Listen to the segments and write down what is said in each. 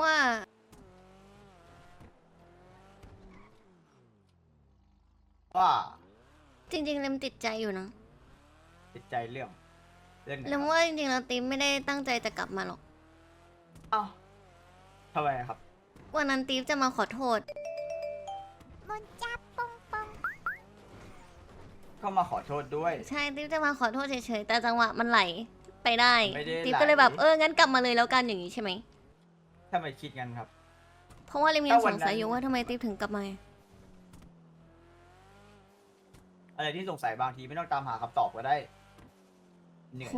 ว่าว่าจริงๆเลมติดใจอยู่นะติดใจเรื่องเรื่องไหนเลมครับว่าจริงๆแล้วติ๊มไม่ได้ตั้งใจจะกลับมาหรอกเอ้าทำไมครับ วันนั้นติ๊มจะมาขอโทษก็มาขอโทษด้วย ใช่ติ๊มจะมาขอโทษเฉยๆแต่จังหวะมันไหลไปได้ไม่ได้ติ๊มก็เลยแบบไหล เอองั้นกลับมาเลยแล้วกันอย่างนี้ใช่ไหม ถ้าไม่คิดกันครับ เพราะว่าเลมยังถ้าวัสนงสัยนั้นอยู่ว่าทำไมติ๊มถึงกลับมา อะไรที่สงสัยบางทีไม่ต้องตามหาคำตอบก็ได้เหนื่อยโห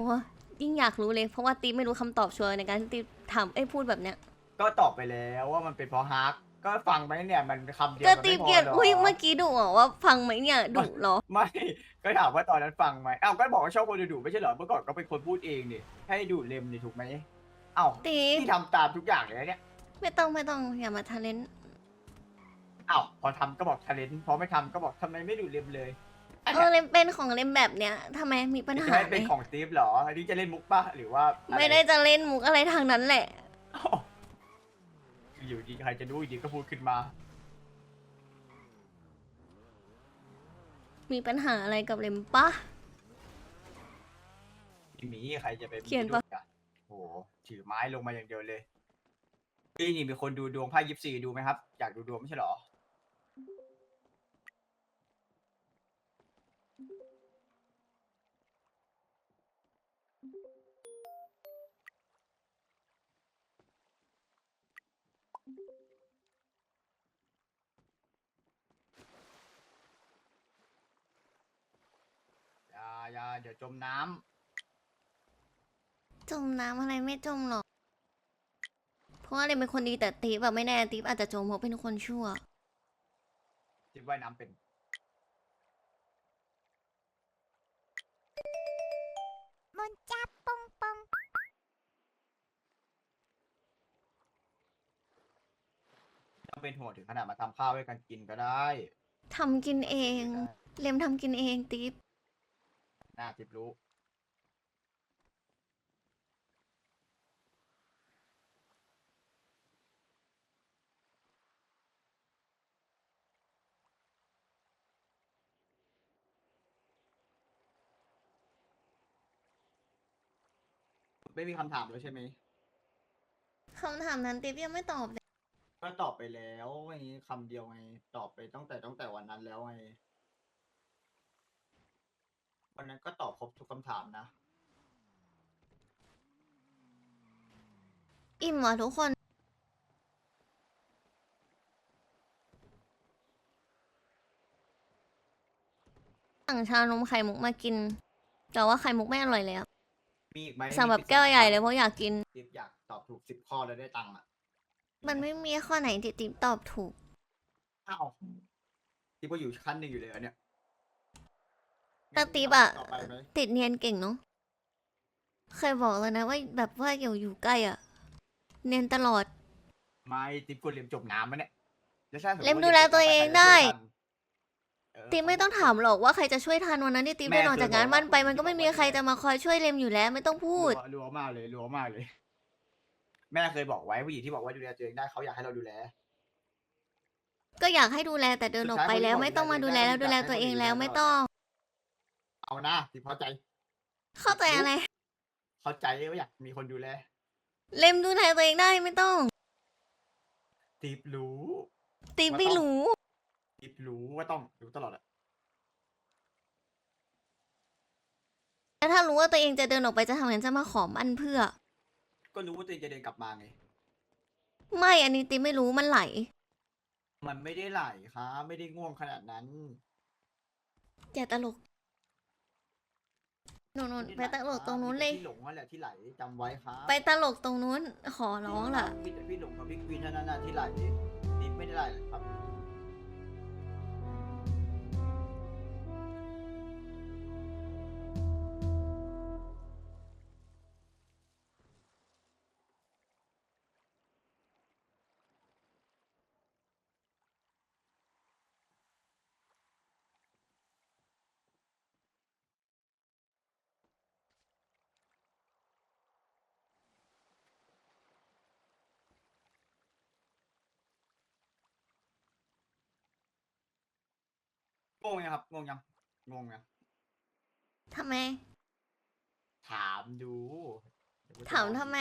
ยิ่งอยากรู้เลย เพราะว่าติ๊มไม่รู้คำตอบชัวร์ในการที่ติ๊มถามไอ้ยพูดแบบเนี้ย ก็ตอบไปแล้วว่ามันเป็นเพราะฮักก็ฟังไปเนี่ยมันคำเดียวก็มันติ๊ไม่มพอเกลียดหรออุ้ยเมื่อกี้ดุเหรอว่าฟังไหมเนี่ยดุเหรอ ไม่ ก็ถามว่าตอนนั้นฟังไหมอ้าวก็บอกว่าชอบคนดุๆไม่ใช่เหรอเมื่อก่อนก็เป็นคนพูดเองนี่ให้ดูเล็มนี่ถูกไหม อ้าวติ๊มที่ทำตามทุกอย่างเลยนะเนี่ยไม่ต้องไม่ต้องอย่ามาทะเลนอ้าวพอทำก็บอกทะเลนพอไม่ทำก็บอกทำไมไม่ดูเล็มเลยเออเลมเป็นของเลมแบบเนี้ยทำไมมีปัญจะหาให้ไหมเป็นของสตีฟเหรอ อันนี้จะเล่นมุกป่ะหรือว่าอะรไม่ได้จะเล่นมุกอะไรทางนั้นแหละอ้าวอยู่ดีใครจะรู้อยู่ดีก็พูดขึ้นมา มีปัญหาอะไรกับเลมปะหมีใครจะไปเขียนปะ รู้จักโอ้โหถือไม้ลงมาอย่างเดียวเลยพี่นี่มีคนดูดวงไพ่ยิปซีดูไหมครับ อยากดูดวงไม่ใช่เหรอ อย่าอย่าเดี๋ยวจมน้ำ จมน้ำอะไรไม่จมหรอก เพราะว่าเลมเป็นคนดีแต่ตีแบบไม่แน่ตีอาจจะจมเพราะเป็นคนชั่วคิดว่ายน้ำเป็นมุนจับปงปงต้องเป็นห่วงถึงขนาดมาทำข้าวให้กันกินก็ได้ทำกินเองเลมทำกินเองตีน่าทิบรู้ ไม่มีคำถามแล้วใช่ไหมคำถามนั้นตียังไม่ตอบเลยก็ตอบไปแล้วไงคำเดียวไง ตอบไปตั้งแต่ตั้งแต่วันนั้นแล้วไงวันนั้นก็ตอบครบทุกคำถามนะ อิ่มเหรอทุกคน สั่งชานมไข่มุกมากิน แต่ว่าไข่มุกไม่อร่อยเลยอะ มีอีกไหมสั่งแบบแก้วใหญ่เลยเพราะอยากกิน ติ๊บอยากตอบถูกสิบข้อแล้วได้ตังค์อะมันไม่มีข้อไหนที่ติ๊บตอบถูก อ้าวติ๊บก็อยู่ขั้นหนึ่งอยู่เลยเหรอเนี่ยแต่ติ๊บอะ ต่อไปไหมติดเนียนเก่งเนาะเคยบอกแล้วนะว่าแบบว่าอยู่อยู่ใกล้อะเนียนตลอด ไม่ติ๊บควรเรียนจบน้ำมะเนี่ยแล้วถ้าสติเรียนว่าดูแลตัวเองได้เออติ๊บ ไม่ต้องถามหรอกว่าใครจะช่วยทันวันนั้นที่ติ๊บแม่เดินออกจากงานเคยบอกบ้านไปว่ามันก็ไม่มีบอกว่าใครจะมาคอยช่วยเลมอยู่แล้ว ไม่ต้องพูดรัวรัวมากเลยรัวมากเลย แม่เคยบอกไว้ผู้หญิงที่บอกว่าดูแลตัวเองได้เขาอยากให้เราดูแล ก็อยากให้ดูแลแต่เดินออกไปแล้ว ไม่ต้องมาดูแลแล้วดูแลตัวเองแล้วไม่ต้อง เอานะติ๊บเข้าใจ เข้าใจอะไร เข้าใจว่าอยากมีคนดูแล เลมดูแลตัวเองได้ไม่ต้องติ๊บรู้ติ๊บไม่รู้ ติ๊บรู้ว่าต้องรู้ตลอดอะแล้วถ้ารู้ว่าตัวเองจะเดินออกไปจะทำงั้นจะมาขอมันเพื่อ ก็รู้ว่าตัวเองจะเดินกลับมาไง ไม่อันนี้ติ๊บไม่รู้มันไหล มันไม่ได้ไหลครับ ไม่ได้ง่วงขนาดนั้น อย่าตลกโน่นๆไปตลกตรงนู้นเลยมีแต่พี่หลงนั่นแหละที่ไหลจำไว้ครับไปตลกตรงนู้นขอร้องล่ะมีแต่พี่หลงกับพี่กวินเท่านั้นนะที่ไหลติ๊บไม่ได้ไหลเลยครับ งงยังครับงงยังงงยังทำไม ถามดูเดี๋ยวกูจะถามบอกทำไม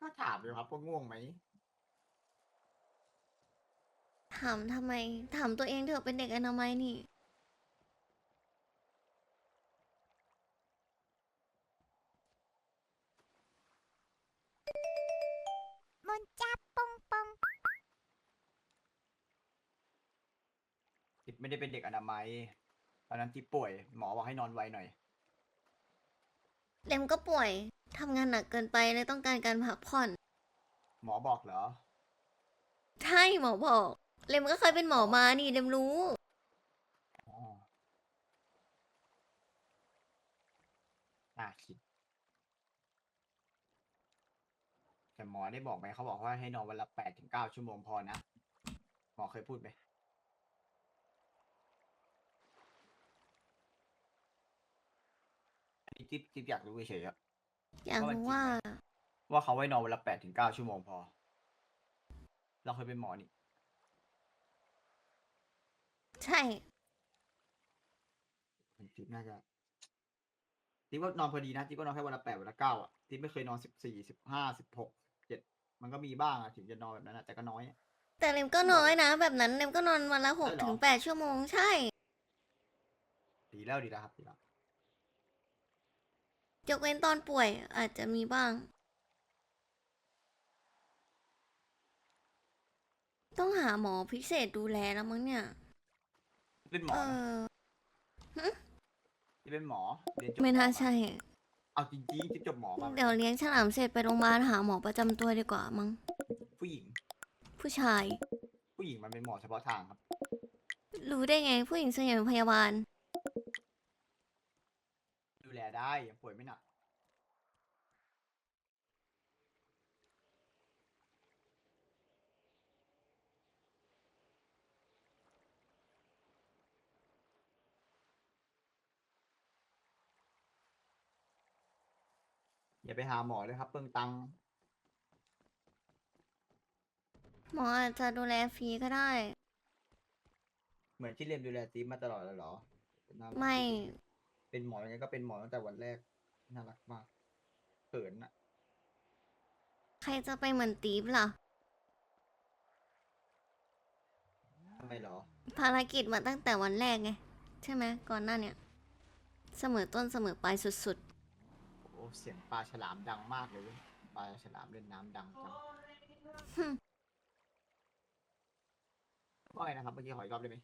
ก็ถามอยู่ครับว่าง่วงไหมถามทำไม ถามตัวเองเถอะเป็นเด็กอนามัยนี่ มุนจับปุงปุง ทิป ไม่ได้เป็นเด็กอนามัยตอนนั้นทิปป่วยหมอบอกให้นอนไวหน่อย เลมก็ป่วยทำงานหนักเกินไปเลยต้องการการพักผ่อน หมอบอกเหรอ ใช่หมอบอก เลมก็เคยเป็นหมอมานี่เลมรู้ อ๋อน่าคิด แต่หมอได้บอกไหมเขาบอกว่าให้นอนวันละแปดถึงเก้าชั่วโมงพอนะ หมอเคยพูดไหมอันนี้ จิ๊บจิ๊บอยากรู้เฉยๆอะอยากว่ามันรู้จริงว่าไหมว่าเขาไว้นอนวันละแปดถึงเก้าชั่วโมงพอ เราเคยเป็นหมอนี่ ใช่จิ๊บน่าจะจิ๊บว่านอนพอดีนะจิ๊บก็นอนแค่วันละแปดวันละเก้าอะจิ๊บไม่เคยนอนสิบสี่สิบห้าสิบหกเจ็ดมันก็มีบ้างอะถึงจะนอนแบบนั้นอะแต่ก็น้อยอะแต่เลมก็น้อยนะ แบบนั้นเลมก็นอนวันละหกใช่เหรอถึงแปดชั่วโมงใช่ ดีแล้วดีแล้วครับดีแล้ว ยกเว้นตอนป่วย อาจจะมีบ้าง ต้องหาหมอพิเศษดูแลแล้วมั้งเนี่ย เป็นหมอเอนะอจิ๊บเป็นหมอเรียนจบไม่น่าหอใช่ เอาจริงๆจิ๊บจบหมอมาเดี๋ยวเลี้ยงฉลามเสร็จไปโรงพยาบาลหาหมอประจำตัวดีกว่ามั้ง ผู้หญิง ผู้ชาย ผู้หญิงมันเป็นหมอเฉพาะทางครับ รู้ได้ไงผู้หญิงส่วนใหญ่เป็นพยาบาล ดูแลได้ยังป่วยไม่หนัก อย่าไปหาหมอเลยครับเปลืองตังค์หมออาจจะดูแลฟรีก็ได้ เหมือนที่เรียนดูแลจีบมาตลอดเลยเหรอน่ารักไม่จริงๆ เป็นหมอยังไงก็เป็นหมอตั้งแต่วันแรก น่ารักมากเขินอะใครจะไปเหมือนตีฟล่ะทำไมเหรอ ภารกิจมาตั้งแต่วันแรกไง ใช่ไหมก่อนหน้าเนี่ย เสมอต้นเสมอปลายสุดโอ้เสียงปลาฉลามดังมากเลยเว้ยปลาฉลามเล่นน้ำดังจังๆฮึ่มว่าไงนะครับเมื่อกี้ขออีกรอบได้ไหม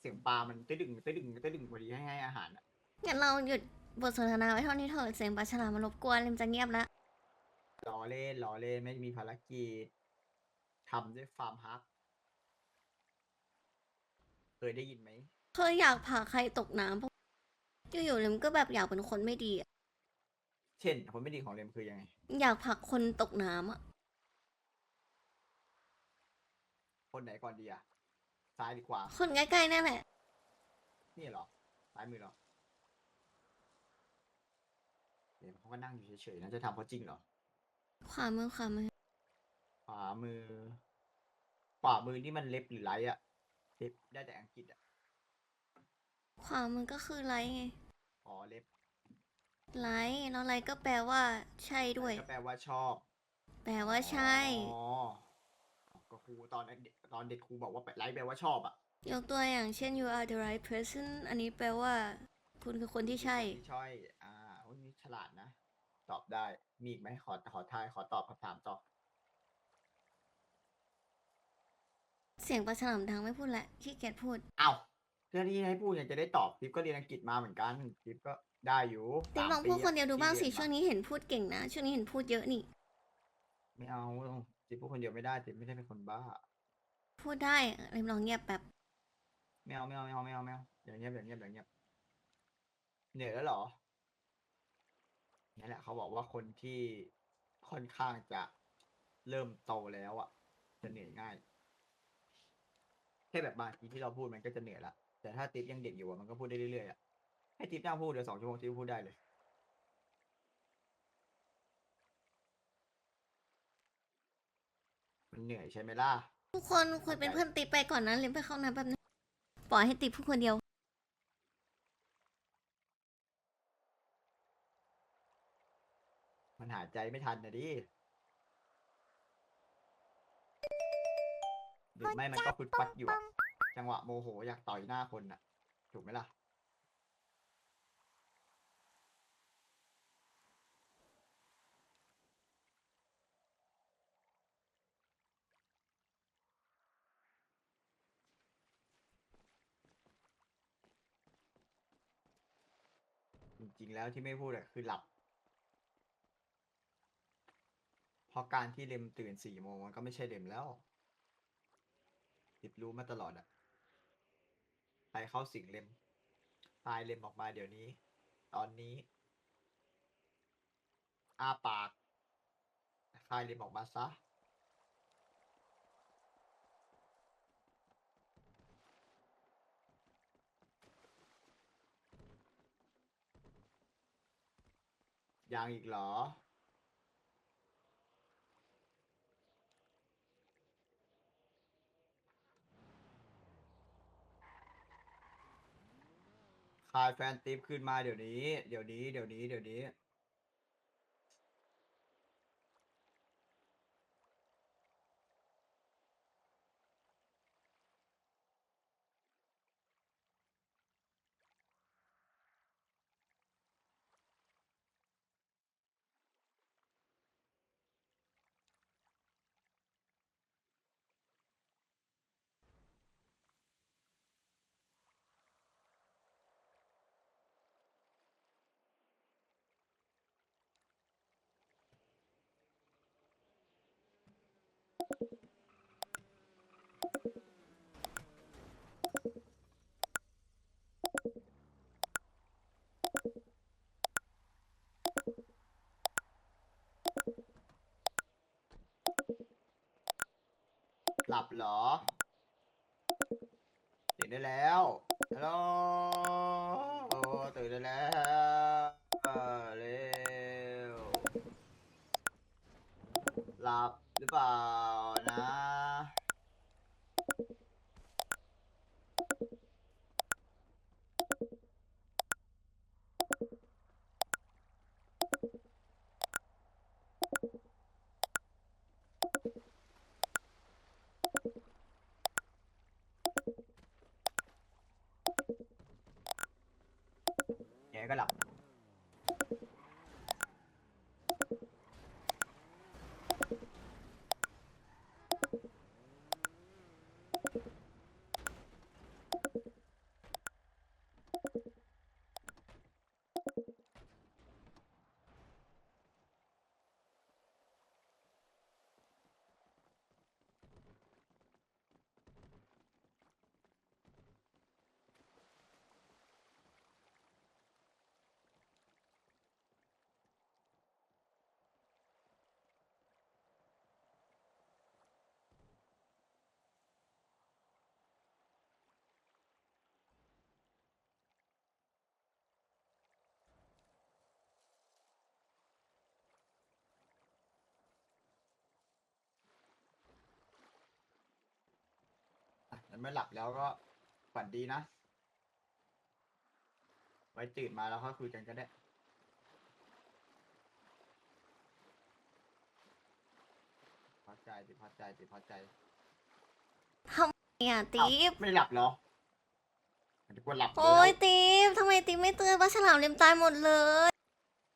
เสียงปลามันตึ้ดึงตึ้ดึงตึ้ดึงพอดีให้ให้อาหารอะ งั้นเราหยุดบทสนทนาไว้เท่านี้เถอะเสียงปลาฉลามมารบกวนเลมจะเงียบแล้วล้อเล่นล้อเล่นไม่มีภารกิจทำด้วยฟาร์มฮัก เคยได้ยินไหม เคยอยากพาใครตกน้ำเพราะอยู่ๆเลมก็แบบอยากเป็นคนไม่ดีอะเช่นคนไม่ดีของเรมคือยังไง อยากผลักคนตกน้ำอะคนไหนก่อนดีอะซ้ายดีกว่าคนใกล้ๆนั่นแหละ นี่เหรอซ้ายมือเหรอ เดี๋ยวเขาก็นั่งอยู่เฉยๆนะจะทำเขาจริงเหรอ ขวามือขวามือขวามือ ขวามือนี่มันเล็บหรือไรอะเล็บได้แต่อังกฤษอะขวามือก็คือไลท์ไงอ๋อเล็บไลท์แล้วไลท์ก็แปลว่า ใช่ด้วย ก็แปลว่าชอบแปลว่าใช่ อ๋อก็ครูตอนเด็กตอนเด็กครูบอกว่าไลค์แปลว่าชอบอะยกตัวอย่างเช่น you are the right person อันนี้แปลว่า คุณคือคนที่ใช่ที่ช่ อยอ่าโอ้ยนี่ฉลาดนะ ตอบได้ มีอีกไหมขอขอทายขอตอบคำถามต่อ เสียงปลาฉลามดังไม่พูดละขี้เกียจพูด เอ้าเรื่องที่ให้พูดเนี่ยจะได้ตอบทิปก็เรียนอังกฤษมาเหมือนกันทิปก็ได้อยู่ติ๊กสามลองพูดปีะคนเดียวดูบ้างสิที่ช่วงเรียนี้เห็นพูดเก่งนะ ช่วงนี้เห็นพูดเยอะนี่มาไม่เอาทิปพูดคนเดียวไม่ได้ทิปไม่ได้เป็นคนบ้า พูดได้เรมลองเงียบแบบไม่เอาไม่เอาไม่เอาไม่เอาไม่เอาอย่างเงียบอย่างเงียบอย่างเงียบเหนื่อยแล้วเหรอ นี่แหละเขาบอกว่าคนที่ค่อนข้างจะเริ่มโตแล้วอะ จะเหนื่อยง่าย แค่แบบบางทีที่เราพูดมันก็จะเหนื่อยละแต่ถ้าติ๊บยังเด็กอยู่อะมันก็พูดได้เรื่อยๆอะให้ติ๊บนั่งพูดเดี๋ยวสองชั่วโมงติ๊บพูดได้เลยมันเหนื่อยใช่ไหมล่ะ ทุกคนคุยเป็นเพื่อนติ๊บไปก่อนนะเลี้ยงไปเข้าน้ำแป๊บนึงปล่อยให้ติ๊บพูดคนเดียว มัน หายใจไม่ทันนะดิหรือไม่มันก็ฟึดฟัดอยู่อะจังหวะโมโหอยากต่อยหน้าคนน่ะถูกไหมล่ะ จริงๆแล้วที่ไม่พูดอะคือหลับ เพ ราะการที่เลมตื่นสี่โมงมันก็ไม่ใช่เลมแล้วติดรู้มาตลอดอะใครเข้าสิงเลมตายเลมออกมาเดี๋ยวนี้ ตอนนี้ อาปากคายเลมออกมาซะยังอีกเหรอ คายแฟนติปขึ้นมาเดี๋ยวนี้ เดี๋ยวนี้ เดี๋ยวนี้ เดี๋ยวนี้ หลับเหรอตื่นได้แล้วฮัลโหลโอ้ตื่นได้แล้วเออเร็วหลับหรือเปล่านะ แกก็หลับ อะแล้วไม่หลับแล้วก็ฝันดีนะ ไว้ตื่นมาแล้วค่อยคุยกันก็ได้พอใจติพอใจติพอใจเนี่ยเอ้าติ๊บ ไม่ได้หลับเหรอมันจะกว่าหลับโอ้ยแล้วติ๊บทำไมติ๊บไม่เตือนว่าฉลามเลี้ยมตายหมดเลย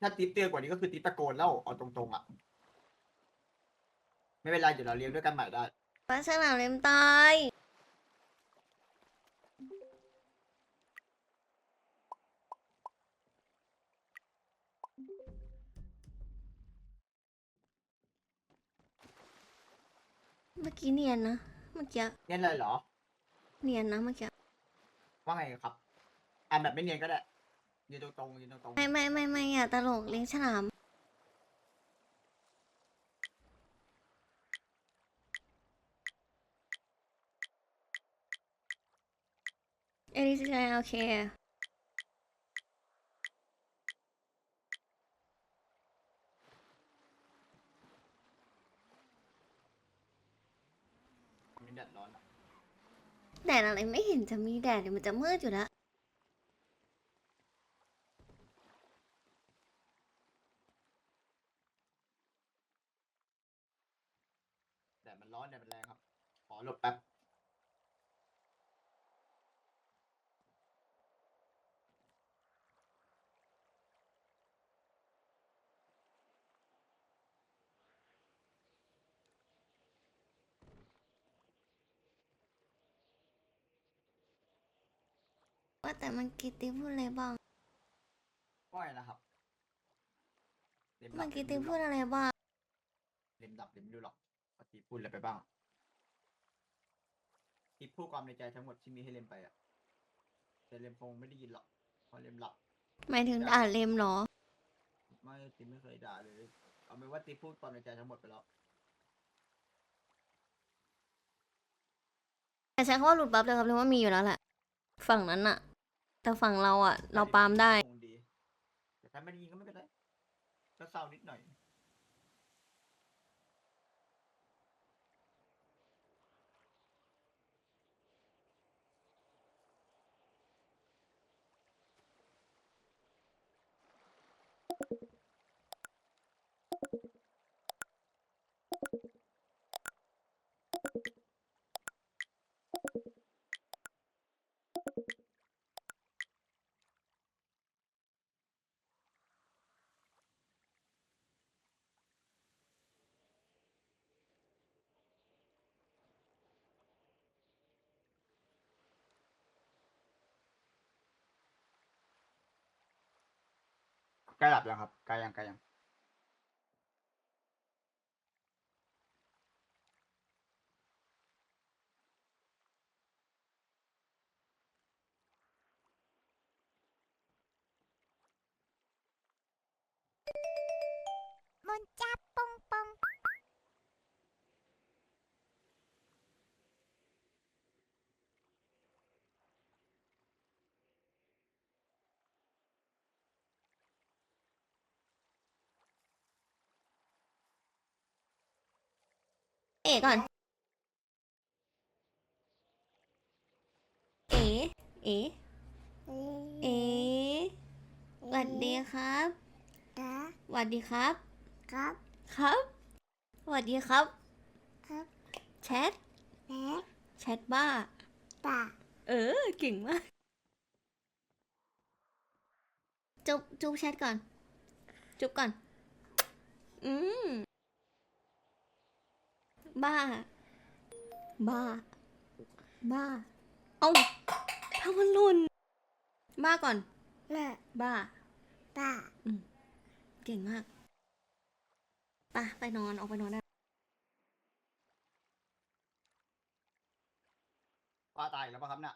ถ้าติ๊บเตือนกว่านี้ก็คือติ๊บตะโกนแล้วเอาตรงๆอะ ไม่เป็นไรเดี๋ยวเราเลี้ยงด้วยกันใหม่ได้ว่าฉลามเลี้ยมตาย เมื่อกี้เนียนนะ เมื่อกี้เนียนเลยเหรอ เนียนนะเมื่อกี้ ว่าไงครับ อ่านแบบไม่เนียนก็ได้ยืนตรงๆยืนตรงไม่ไม่ไม่ไม่อย่าตลกเลี้ยงฉลาม เอลิซโอเค ๆ ดร้อนอะ แดดอะไรไม่เห็นจะมีแดดเดี๋ยวมันจะมืดอยู่แล้ว แดดมันร้อนแดดมันแรงครับ ขอหลบแป๊บ ว่าแต่มันกิติพูดอะไรบ้างก้อยนะครับเล็มเมื่ดัอบกี้เล็ติมพูดูดหรอกอะไรบ้างเล็มดับเล็มดูหรอกปกติพูดอะไรไปบ้างที่พูดความในใจทั้งหมดที่มีให้เล็มไปอะแต่เล็มคงไม่ได้ยินหรอกเพราะเล็มหลับหมายถึงด่าเลมเหรอ ไม่ติมไม่เคยด่าเลยเอาเป็นว่าติมพูดความในใจทั้งหมดไปแล้วแต่ใช้คำว่าหลุดบัฟเลยครับเรียกว่ามีอยู่แล้วแหละ ฝั่งนั้นอะ แต่ฝั่งเราอะเราปาล์มได้คงดีแต่ถ้าไม่ได้ยินก็ไม่เป็นไรก็เศร้านิดหน่อย ใกล้หลับยังครับใกล้ยังใกล้ยัง เอ๋ก่อน เอ๋เอ๋เอ๋สวัสดีครับกะสวัสดีครับ ครับ ครับสวัสดีครับ ครับแชทแม่แชทบ้าป่าเออ เก่งมาก จุบจุบแชทก่อน จุบก่อน อืม บ้า บ้า บ้า เอาทำมันหลุนบ้าก่อนเละบ้าป่าเก่งมากไปะไปนอน ออกไปนอนได้ว่าตายอีกแล้วปะครับน่ะ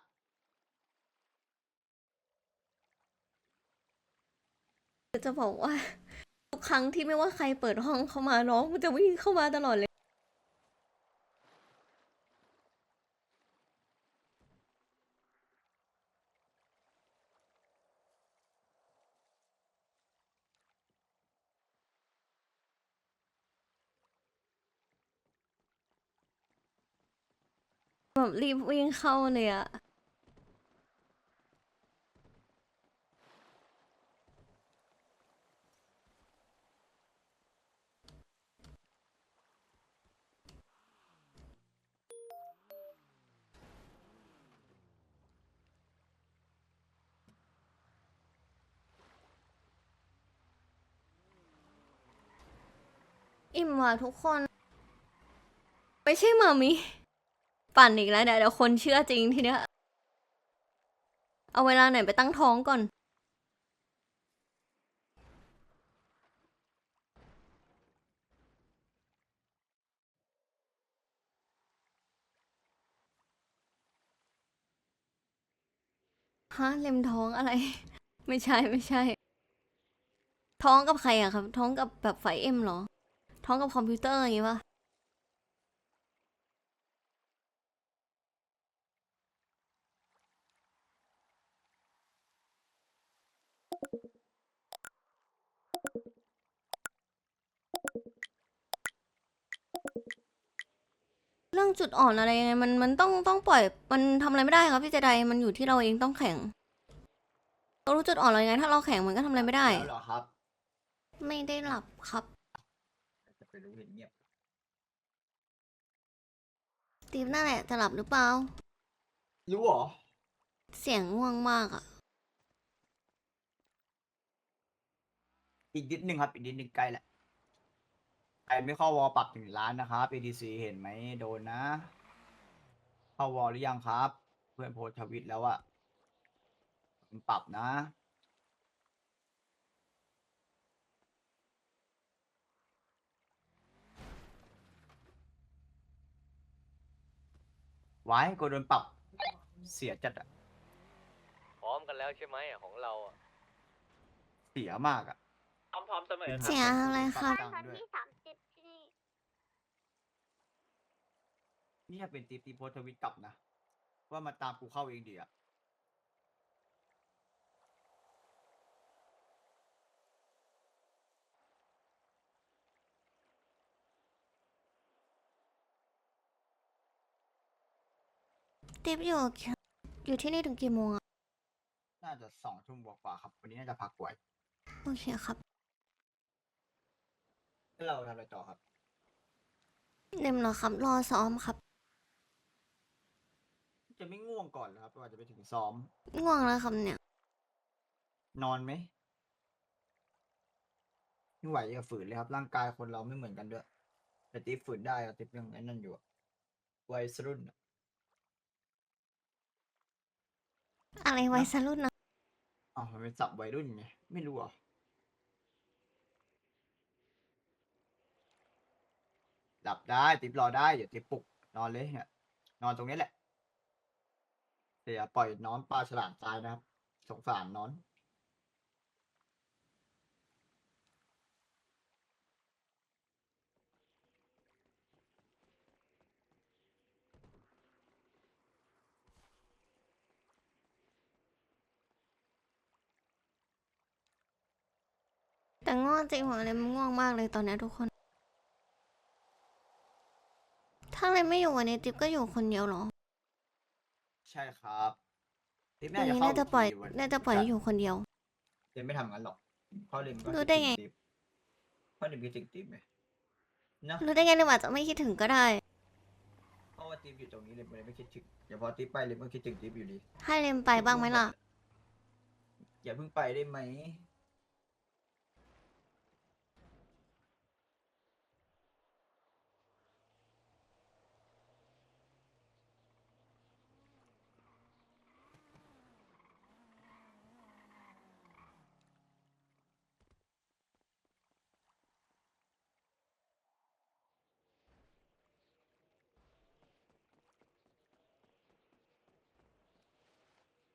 จะบอกว่า ทุกครั้งที่ไม่ว่าใครเปิดห้องเข้ามาน้องมันจะวิ่งเข้ามาตลอดเลย แบบรีบวิ่งเข้าเลยอะอิ่มว่ะทุกคน ไม่ใช่มามิ ปั่นอีกแล้วเนี่ยเดี๋ยวคนเชื่อจริงทีเนี้ย เอาเวลาไหนไปตั้งท้องก่อน ฮะเล็มท้องอะไร ไม่ใช่ไม่ใช่ ท้องกับใครอะครับ ท้องกับแบบไฟเอ็มเหรอ ท้องกับคอมพิวเตอร์อย่างงี้ปะ เรื่องจุดอ่อนอะไรยังไงมันมันต้องต้องปล่อยมันทำอะไรไม่ได้ครับพี่เจไดมันอยู่ที่เราเองต้องแข่งเรารู้จุดอ่อนเรายังไง ถ้าเราแข่งมันก็ทำอะไรไม่ได้ แล้วเหรอครับไม่ได้หลับครับ จะไปรู้เห็นเงียบตีฟนั่นแหละจะหลับหรือเปล่า รู้เหรอเสียงง่วงมากอะอีกนิดนึงครับอีกนิดนึงใกล้แหละ ใครไม่เข้าวอลปรับถึงล้านนะครับ ADC เห็นไหมโดนนะ เข้าวอลหรือยังครับ เพื่อนโพสต์ทวิตแล้วอะมันปรับนะ ไว้กูโดนปรับเสียจัดอะพร้อมกันแล้วใช่ไหมอะของเราอะเสียมากอะพร้อมพร้อมเสมอเสียอะไรครับปตังค์ด้วยที่สามสิบที่ นี่ถ้าเป็นตีตีโพสต์ทวิตกลับนะ ว่ามาตามกูเข้าเองดีอะตีฟอยู่อยู่ที่นี่ถึงกี่โมงอะน่าจะสองทุ่มกว่าๆครับ วันนี้น่าจะพักไว้โอเคครับแล้วเราทำอะไรต่อครับเต็มเหรอครับ รอซ้อมครับ จะไม่ง่วงก่อนเหรอครับกว่าจะไปถึงซ้อม ง่วงแล้วครับเนี่ย นอนไหมไม่ไหวอย่าฝืนเลยครับ ร่างกายคนเราไม่เหมือนกันด้วยแต่ติ๊บฝืนได้อะติ๊บยังไอ้นั่นอยู่อะวัยรุ่นอะอะไรวัยรุ่นนะอ๋อมันเป็นศัพท์วัยรุ่นไงไม่รู้เหรอะหลับได้ติ๊บรอได้เดี๋ยวติ๊บปลุกนอนเลยเนี่ยนอนตรงนี้แหละ แต่อย่าปล่อยนอนปลาฉลามตายนะครับ สงสารนอน แต่ง่วงจริงหัวเลยมันง่วงมากเลยตอนเนี้ยทุกคน ถ้าเลยไม่อยู่วันนี้ติ๊บก็อยู่คนเดียวเหรอ ใช่ครับติ๊บวันน่าจะนี้เข้าน่าจะปล่อยทีวันน่าจะปล่อยให้จัดอยู่คนเดียวเรียนไม่ทำงั้นหรอกเพราะเรียนก็รู้ได้ไง คิถึติ๊บเพราะเรียนคิดถึงติ๊บไงนะรู้ได้ไงเลยอาจจะไม่คิดถึงก็ได้ เพราะว่าติ๊บอยู่ตรงนี้เลยเลยไม่คิดถึงเดี๋ยวพอติ๊บไปเลยก็คิดถึงติ๊บอยู่ดี ให้เลมไปบ้างไหมล่ะ อย่าเพิ่งไปได้ไหม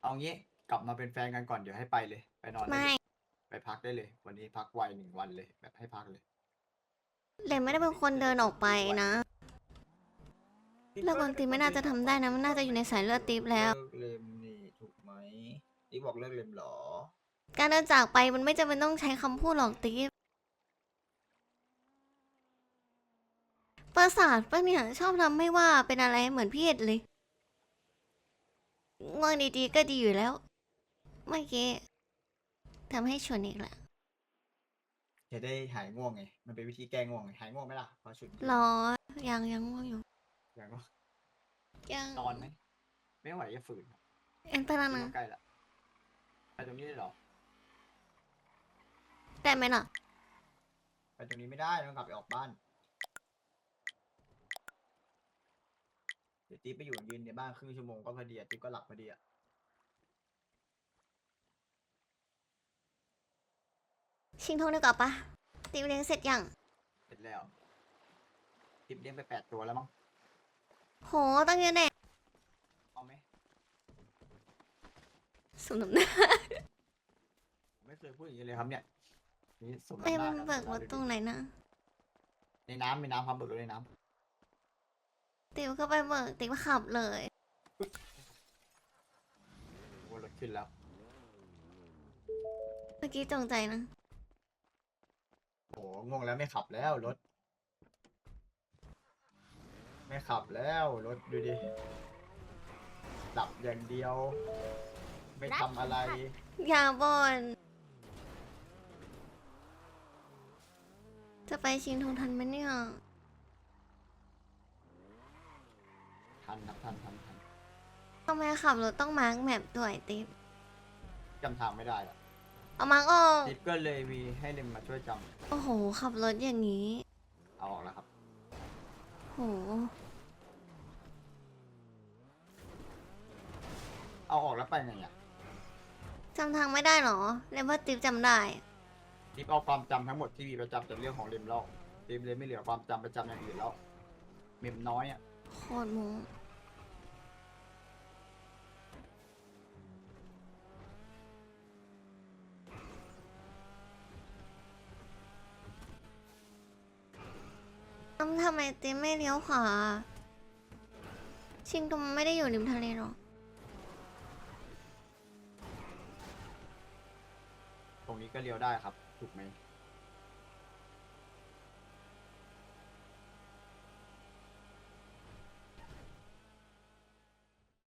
เอางี้กลับมาเป็นแฟนกันก่อนเดี๋ยวให้ไปเลย ไปนอนได้ไม่เลยไปพักได้เลย วันนี้พักไวหนึ่งวันเลยแบบให้พักเลย เลมไม่ได้เป็นคนเดินออกไปนะเรื่องบางทีไม่น่าจะทำได้นะมันน่าจะอยู่ในสายเลือดติ๊บแล้ว เลิกเล่มนี่ถูกไหมติ๊บบอกเลิกเล่มเหรอ การเดินจากไปมันไม่จำเป็นต้องใช้คำพูดหรอกติ๊บประสาทปะเนี่ยชอบทำให้ว่าเป็นอะไรเหมือนพี่เอ็ดเลย ง่วงดีๆก็ดีอยู่แล้ว เมื่อกี้ทำให้ชวนอีกแล้วจะได้หายง่วงไง มันเป็นวิธีแก้ง่วงไงหายง่วงไหมล่ะพอชุดรอยังยังง่วงอยู่อย่างก็ยังนอนไหมไม่ไหวจะฝืนเอ็นไปแล้วคิดนะว่าใกล้ละไปตรงนี้ได้เหรอได้ไหมล่ะ ไปตรงนี้ไม่ได้ต้องกลับไปออกบ้าน ดี๋ยวติ๊บไปอยู่ยืนในบ้านครึ่งชั่วโมงก็พอดีอะติ๊บก็หลับพอดีอะชิงทงดีกว่าปะตีมเลี้ยงเสร็จยังเสร็จแล้วติ๊บเลี้ยงไปแปดตัวแล้วมั้งโหตั้งเยอะแน่เอาไหมสมน้ำหน้าผมไม่เคยพูดอย่างนี้เลยครับเนี่ยนี่สมเอ้ยน้ำหมันน้าเบิกรอาถดูดิตรงไหนนะ ในน้ำมีน้ำครับเบิกรถในน้ ติวก็ไปเบิกติวขับเลยำโอ้รถขึ้นแล้ว เมื่อกี้จงใจนะโอ้ง่วงแล้วไม่ขับแล้วรถ ไม่ขับแล้วรถดูดิดับอย่างเดียว ไม่ทำอะไร อย่าบ่นจะไปชิงทงทันไหมเนี่ย ทันครับทันทันทันทำไมขับรถต้องมาร์กแมปด้วยติ๊บจำทางไม่ได้อะเอามาร์กออกทิปก็เลยมีให้เลมมาช่วยจโอ้โห ขับรถอย่างนี้ำเอาออกแล้วครับโหเอาออกแล้วไปไงอะจำทางไม่ได้เหรอเรียกว่าติ๊บจำได้ทิปเอาความจำทั้งหมดที่มีประจำแต่เรื่องของเลมแล้วเลมเลยไม่เหลือความจำประจำอย่างอื่นแล้วเมมน้อยอะโคตรโม ทำไมติ๊บไม่เลี้ยวขวา ชิงตุมไม่ได้อยู่ริมทะเลหรอ ตรงนี้ก็เลี้ยวได้ครับ ถูกไหม